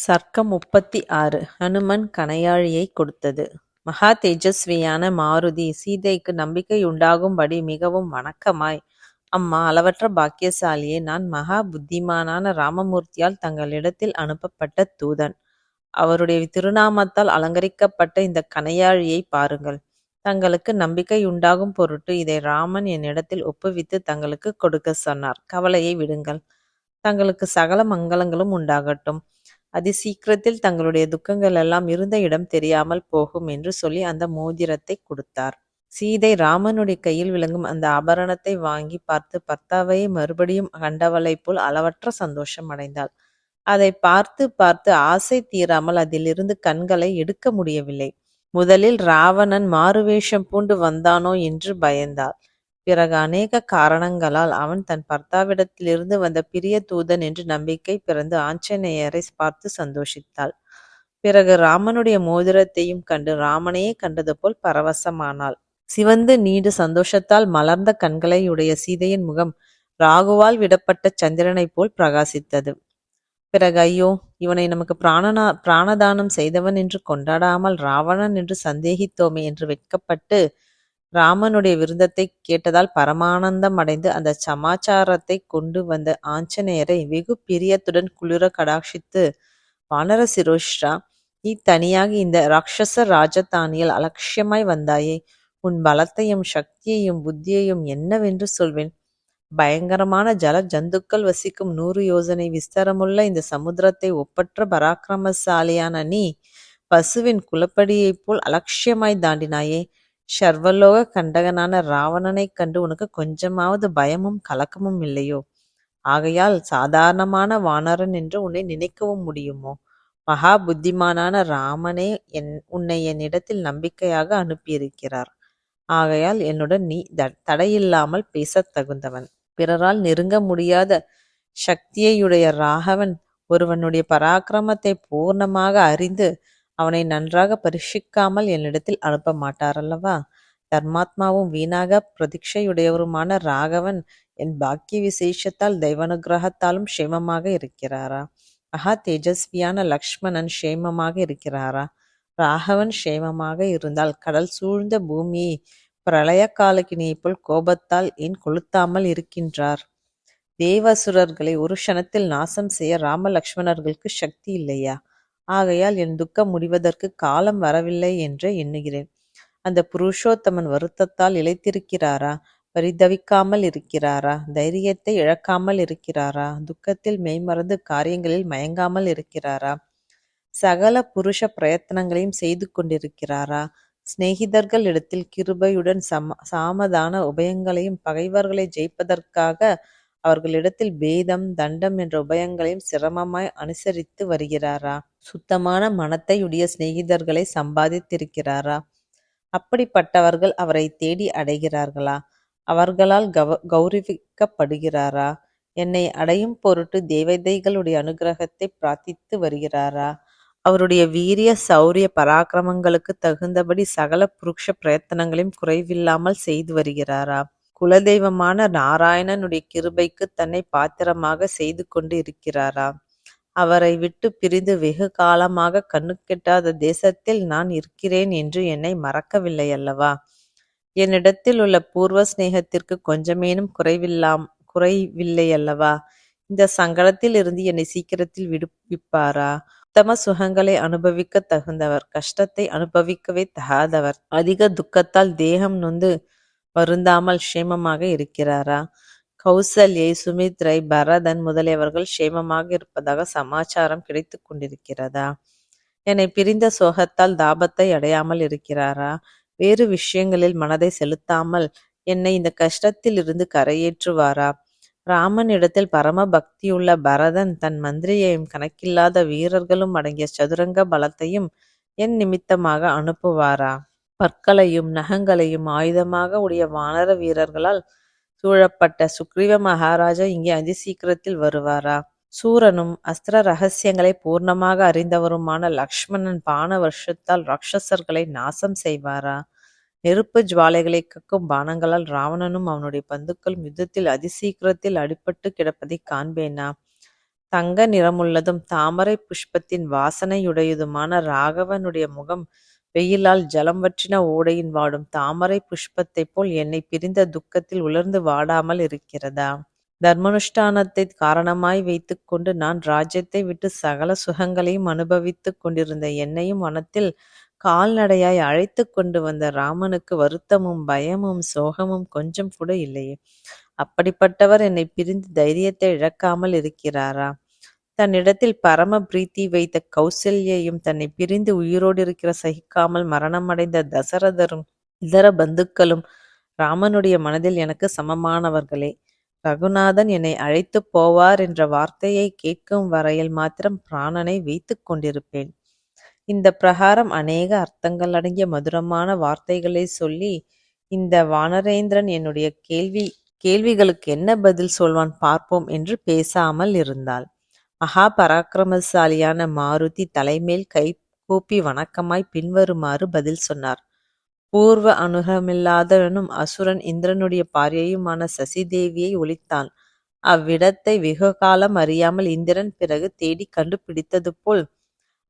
சர்க்கம் முப்பத்தி ஆறு ஹனுமன் கனையாழியை கொடுத்தது. மகா தேஜஸ்வியான மாருதி சீதைக்கு நம்பிக்கையுண்டாகும்படி மிகவும் வணக்கமாய் அம்மா அளவற்ற பாக்கியசாலியே நான் மகா புத்திமானான ராமமூர்த்தியால் தங்களிடத்தில் அனுப்பப்பட்ட தூதன். அவருடைய திருநாமத்தால் அலங்கரிக்கப்பட்ட இந்த கனையாழியை பாருங்கள். தங்களுக்கு நம்பிக்கை உண்டாகும் பொருட்டு இதை ராமன் என்னிடத்தில் ஒப்புவித்து தங்களுக்கு கொடுக்க சொன்னார். கவலையை விடுங்கள். தங்களுக்கு சகல மங்களங்களும் உண்டாகட்டும். அதிசீக்கிரத்தில் தங்களுடைய துக்கங்கள் எல்லாம் இருந்த இடம் தெரியாமல் போகும் என்று சொல்லி அந்த மோதிரத்தைக் கொடுத்தார். சீதை ராமனுடைய கையில் விளங்கும் அந்த ஆபரணத்தை வாங்கி பார்த்து பர்த்தாவையை மறுபடியும் கண்டவளைப் போல் அளவற்ற சந்தோஷம் அடைந்தாள். அதை பார்த்து பார்த்து ஆசை தீராமல் அதிலிருந்து கண்களை எடுக்க முடியவில்லை. முதலில் ராவணன் மாறுவேஷம் பூண்டு வந்தானோ என்று பயந்தாள். பிறகு அநேக காரணங்களால் அவன் தன் பர்த்தாவிடத்திலிருந்து வந்த பிரிய தூதன் என்று நம்பிக்கை பிறந்து ஆஞ்சநேயரை பார்த்து சந்தோஷித்தாள். பிறகு ராமனுடைய மோதிரத்தையும் கண்டு ராமனையே கண்டது போல் பரவசமானாள். சிவந்து நீண்டு சந்தோஷத்தால் மலர்ந்த கண்களையுடைய சீதையின் முகம் ராகுவால் விடப்பட்ட சந்திரனைப் போல் பிரகாசித்தது. பிறகு ஐயோ இவனை நமக்கு பிராணனா பிராணதானம் செய்தவன் என்று கொண்டாடாமல் ராவணன் என்று சந்தேகித்தோமே என்று வெட்கப்பட்டு ராமனுடைய விருந்தத்தைக் கேட்டதால் பரமானந்தம் அடைந்து அந்த சமாச்சாரத்தை கொண்டு வந்த ஆஞ்சநேயரை வெகு பிரியத்துடன் குளிர கடாட்சித்து வானர சிரோஷ்ரா நீ தனியாக இந்த ராட்சச ராஜதானியில் அலட்சியமாய் வந்தாயே. உன் பலத்தையும் சக்தியையும் புத்தியையும் என்னவென்று சொல்வேன். பயங்கரமான ஜல ஜந்துக்கள் வசிக்கும் நூறு யோசனை விஸ்தாரமுள்ள இந்த சமுத்திரத்தை ஒப்பற்ற பராக்கிரமசாலியான நீ பசுவின் குலப்படியைப் போல் அலட்சியமாய் தாண்டினாயே. சர்வலோக கண்டகனான ராவணனைக் கண்டு உனக்கு கொஞ்சமாவது பயமும் கலக்கமும் இல்லையோ? ஆகையால் சாதாரணமான வானரன் என்று உன்னை நினைக்கவும் முடியுமோ? மகா புத்திமானான ராமனே என் உன்னை என்னிடத்தில் நம்பிக்கையாக அனுப்பியிருக்கிறார். ஆகையால் என்னுடன் நீ தடையில்லாமல் பேசத் தகுந்தவன். பிறரால் நெருங்க முடியாத சக்தியையுடைய ராகவன் ஒருவனுடைய பராக்கிரமத்தை பூர்ணமாக அறிந்து அவனை நன்றாக பரீட்சிக்காமல் என்னிடத்தில் அனுப்ப மாட்டாரல்லவா தர்மாத்மாவும் வீணாக பிரதீட்சையுடையவருமான ராகவன் என் பாக்கிய விசேஷத்தால் தெய்வனுகிரகத்தாலும் க்ஷேமமாக இருக்கிறாரா? மகா தேஜஸ்வியான லக்ஷ்மணன் க்ஷேமமாக இருக்கிறாரா? ராகவன் க்ஷேமமாக இருந்தால் கடல் சூழ்ந்த பூமியை பிரளய காலக்கினியைப் போல் கோபத்தால் ஏன் கொளுத்தாமல் இருக்கின்றார்? தேவசுரர்களை ஒரு க்ஷணத்தில் நாசம் செய்ய ராமலக்ஷ்மணர்களுக்கு சக்தி இல்லையா? ஆகையால் என் துக்கம் முடிவதற்கு காலம் வரவில்லை என்றே எண்ணுகிறேன். அந்த புருஷோத்தமன் வருத்தத்தால் இழைத்திருக்கிறாரா பரிதவிக்காமல் இருக்கிறாரா? தைரியத்தை இழக்காமல் இருக்கிறாரா? துக்கத்தில் மெய்மறந்து காரியங்களில் மயங்காமல் இருக்கிறாரா? சகல புருஷ பிரயத்தனங்களையும் செய்து கொண்டிருக்கிறாரா? சிநேகிதர்கள் இடத்தில் கிருபையுடன் சம சாமதான உபயங்களையும் பகைவர்களை ஜெயிப்பதற்காக அவர்களிடத்தில் பேதம் தண்டம் என்ற உபயங்களையும் சிரமமாய் அனுசரித்து வருகிறாரா? சுத்தமான மனத்தையுடைய சிநேகிதர்களை சம்பாதித்திருக்கிறாரா? அப்படிப்பட்டவர்கள் அவரை தேடி அடைகிறார்களா? அவர்களால் கவ கௌரவிக்கப்படுகிறாரா? என்னை அடையும் பொருட்டு தேவதைகளுடைய அனுகிரகத்தை பிரார்த்தித்து வருகிறாரா? அவருடைய வீரிய சௌரிய பராக்கிரமங்களுக்கு தகுந்தபடி சகல புருஷ பிரயத்தனங்களையும் குறைவில்லாமல் செய்து வருகிறாரா? குலதெய்வமான நாராயணனுடைய கிருபைக்கு தன்னை பாத்திரமாக செய்து கொண்டு இருக்கிறாரா? அவரை விட்டு பிரிந்து வெகு காலமாக கண்ணுக்கெட்டாத தேசத்தில் நான் இருக்கிறேன் என்று என்னை மறக்கவில்லை அல்லவா? என்னிடத்தில் உள்ள பூர்வ சிநேகத்திற்கு கொஞ்சமேனும் குறைவில்லாம் குறைவில்லை அல்லவா? இந்த சங்கடத்தில் இருந்து என்னை சீக்கிரத்தில் விடுவிப்பாரா? உத்தம சுகங்களை அனுபவிக்க தகுந்தவர் கஷ்டத்தை அனுபவிக்கவே தகாதவர். அதிக துக்கத்தால் தேகம் நொந்து வருந்தாமல் க்ஷேமமாக இருக்கிறாரா? கௌசல்யை சுமித்ரை பரதன் முதலியவர்கள் க்ஷேமமாக இருப்பதாக சமாச்சாரம் கிடைத்து கொண்டிருக்கிறதா? என்னை பிரிந்த சோகத்தால் தாபத்தை அடையாமல் இருக்கிறாரா? வேறு விஷயங்களில் மனதை செலுத்தாமல் என்னை இந்த கஷ்டத்தில் இருந்து கரையேற்றுவாரா? ராமன் இடத்தில் பரம பக்தியுள்ள பரதன் தன் மந்திரியையும் கணக்கில்லாத வீரர்களும் அடங்கிய சதுரங்க பலத்தையும் என் நிமித்தமாக அனுப்புவாரா? பற்களையும் நகங்களையும் ஆயுதமாக உடைய வானர வீரர்களால் சூழப்பட்ட சுக்ரீவ மகாராஜா இங்கே அதிசீக்கிரத்தில் வருவாரா? சூரனும் அஸ்திர ரகசியங்களை பூர்ணமாக அறிந்தவருமான லக்ஷ்மணன் பான வருஷத்தால் ராட்சசர்களை நாசம் செய்வாரா? நெருப்பு ஜுவாலைகளை கக்கும் பானங்களால் ராவணனும் அவனுடைய பந்துக்கள் யுத்தத்தில் அதிசீக்கிரத்தில் அடிபட்டு கிடப்பதை காண்பேனா? தங்க நிறமுள்ளதும் தாமரை புஷ்பத்தின் வாசனையுடையதுமான ராகவனுடைய முகம் வெயிலால் ஜலம் வற்றின ஓடையின் வாடும் தாமரை புஷ்பத்தைப் போல் என்னை பிரிந்த துக்கத்தில் உலர்ந்து வாடாமல் இருக்கிறதா? தர்மனுஷ்டானத்தை காரணமாய் வைத்துக் கொண்டு நான் ராஜ்யத்தை விட்டு சகல சுகங்களையும் அனுபவித்துக் கொண்டிருந்த என்னையும் வனத்தில் கால்நடையாய் அழைத்து கொண்டு வந்த ராமனுக்கு வருத்தமும் பயமும் சோகமும் கொஞ்சம் கூட இல்லையே. அப்படிப்பட்டவர் என்னை பிரிந்து தைரியத்தை இழக்காமல் இருக்கிறாரா? தன்னிடத்தில் பரம பிரீத்தி வைத்த கௌசல்யையும் தன்னை பிரிந்து உயிரோடு இருக்கிற சகிக்காமல் மரணமடைந்த தசரதரும் இதர பந்துக்களும் ராமனுடைய மனதில் எனக்கு சமமானவர்களே. ரகுநாதன் என்னை அழைத்துப் போவார் என்ற வார்த்தையை கேட்கும் வரையில் மாத்திரம் பிராணனை வைத்துக் கொண்டிருப்பேன். இந்த பிரகாரம் அநேக அர்த்தங்கள் அடங்கிய மதுரமான வார்த்தைகளை சொல்லி இந்த வானரேந்திரன் என்னுடைய கேள்வி கேள்விகளுக்கு என்ன பதில் சொல்வான் பார்ப்போம் என்று பேசாமல் இருந்தாள். மகா பராக்கிரமசாலியான மாருதி தலைமேல் கை கூப்பி வணக்கமாய் பின்வருமாறு பதில் சொன்னார். பூர்வ அனுகமில்லாதவனும் அசுரன் இந்திரனுடைய பாரியையுமான சசிதேவியை ஒழித்தான். அவ்விடத்தை வெகு காலம் அறியாமல் இந்திரன் பிறகு தேடி கண்டுபிடித்தது போல்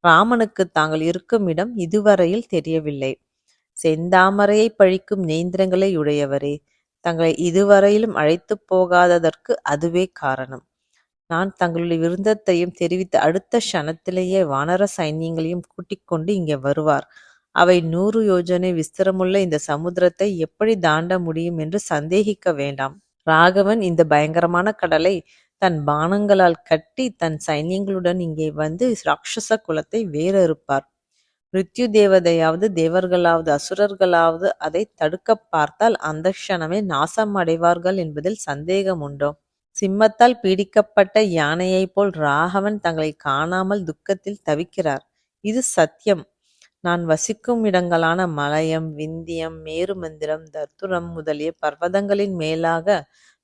ராமனுக்கு தாங்கள் இருக்கும் இடம் இதுவரையில் தெரியவில்லை. செந்தாமரையை பழிக்கும் நேந்திரங்களை உடையவரே தங்களை இதுவரையிலும் அழைத்து போகாததற்கு அதுவே காரணம். நான் தங்களுடைய விருந்தத்தையும் தெரிவித்த அடுத்த க்ஷணத்திலேயே வானர சைன்யங்களையும் கூட்டிக் கொண்டு இங்கே வருவார். அவை நூறு யோஜனை விஸ்தரமுள்ள இந்த சமுத்திரத்தை எப்படி தாண்ட முடியும் என்று சந்தேகிக்க வேண்டாம். ராகவன் இந்த பயங்கரமான கடலை தன் பானங்களால் கட்டி தன் சைன்யங்களுடன் இங்கே வந்து ராட்சச குலத்தை வேறறுப்பார் மிருத்யு தேவதையாவது தேவர்களாவது அசுரர்களாவது அதை தடுக்க பார்த்தால் அந்த க்ஷணமே நாசம் அடைவார்கள் என்பதில் சந்தேகம் உண்டோ? சிம்மத்தால் பீடிக்கப்பட்ட யானையைப் போல் ராகவன் தங்களை காணாமல் துக்கத்தில் தவிக்கிறார். இது சத்தியம். நான் வசிக்கும் இடங்களான மலயம் விந்தியம் மேருமந்திரம் தர்த்துரம் முதலிய பர்வதங்களின் மேலாக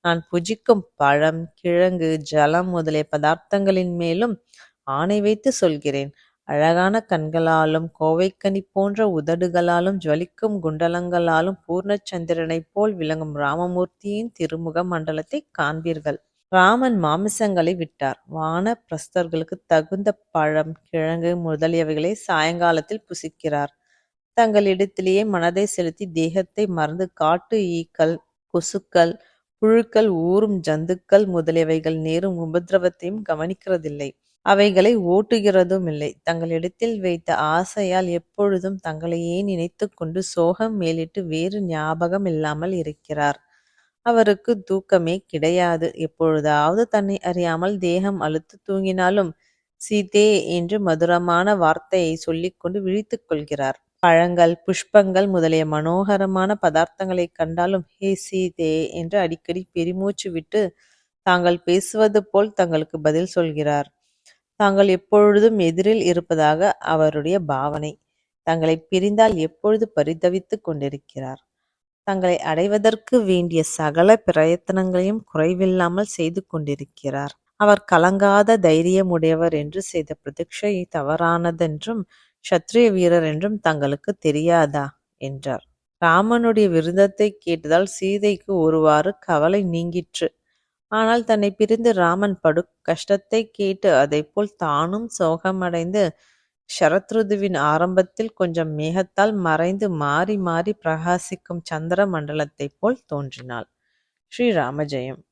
நான் புஜிக்கும் பழம் கிழங்கு ஜலம் முதலிய பதார்த்தங்களின் மேலும் ஆணை வைத்து சொல்கிறேன். அழகான கண்களாலும் கோவைக்கனி போன்ற உதடுகளாலும் ஜுவலிக்கும் குண்டலங்களாலும் பூர்ணச்சந்திரனைப் போல் விளங்கும் ராமமூர்த்தியின் திருமுக மண்டலத்தை காண்பீர்கள். ராமன் மாமிசங்களை விட்டார். வான பிரஸ்தர்களுக்கு தகுந்த பழம் கிழங்கு முதலியவைகளை சாயங்காலத்தில் புசிக்கிறார். தங்களிடத்திலேயே மனதை செலுத்தி தேகத்தை மறந்து காட்டு ஈக்கள் கொசுக்கள் புழுக்கள் ஊறும் ஜந்துக்கள் முதலியவைகள் நேரும் உபதிரவத்தையும் கவனிக்கிறதில்லை. அவைகளை ஓட்டுகிறதும் இல்லை தங்களிடத்தில் வைத்த ஆசையால் எப்பொழுதும் தங்களையே நினைத்து கொண்டு சோகம் மேலிட்டு வேறு ஞாபகம் இல்லாமல் இருக்கிறார். அவருக்கு தூக்கமே கிடையாது. எப்பொழுதாவது தன்னை அறியாமல் தேகம் அழுத்து தூங்கினாலும் சீதே என்று மதுரமான வார்த்தையை சொல்லிக்கொண்டு விழித்துக் கொள்கிறார். பழங்கள் புஷ்பங்கள் முதலிய மனோகரமான பதார்த்தங்களை கண்டாலும் ஹே சீதே என்று அடிக்கடி பெருமூச்சு விட்டு தாங்கள் பேசுவது போல் தங்களுக்கு பதில் சொல்கிறார். தாங்கள் எப்பொழுதும் எதிரில் இருப்பதாக அவருடைய பாவனை. தங்களை பிரிந்தால் எப்பொழுது பரிதவித்துக் கொண்டிருக்கிறார்? தங்களை அடைவதற்கு வேண்டிய சகல பிரயத்தனங்களையும் குறைவில்லாமல் செய்து கொண்டிருக்கிறார். அவர் கலங்காத தைரியமுடையவர் என்று செய்த பிரதிக்ஷை தவறானதென்றும் சத்திரிய வீரர் என்றும் தங்களுக்கு தெரியாதா? என்றார். ராமனுடைய விருதத்தை கேட்டதால் சீதைக்கு ஒருவாறு கவலை நீங்கிற்று. ஆனால் தன்னை பிரிந்து ராமன் படு கஷ்டத்தை கேட்டு அதைப்போல் தானும் சோகமடைந்து ஷரத்ருதுவின் ஆரம்பத்தில் கொஞ்சம் மேகத்தால் மறைந்து மாறி மாறி பிரகாசிக்கும் சந்திர மண்டலத்தைப் போல் தோன்றினாள். ஸ்ரீ ராமஜெயம்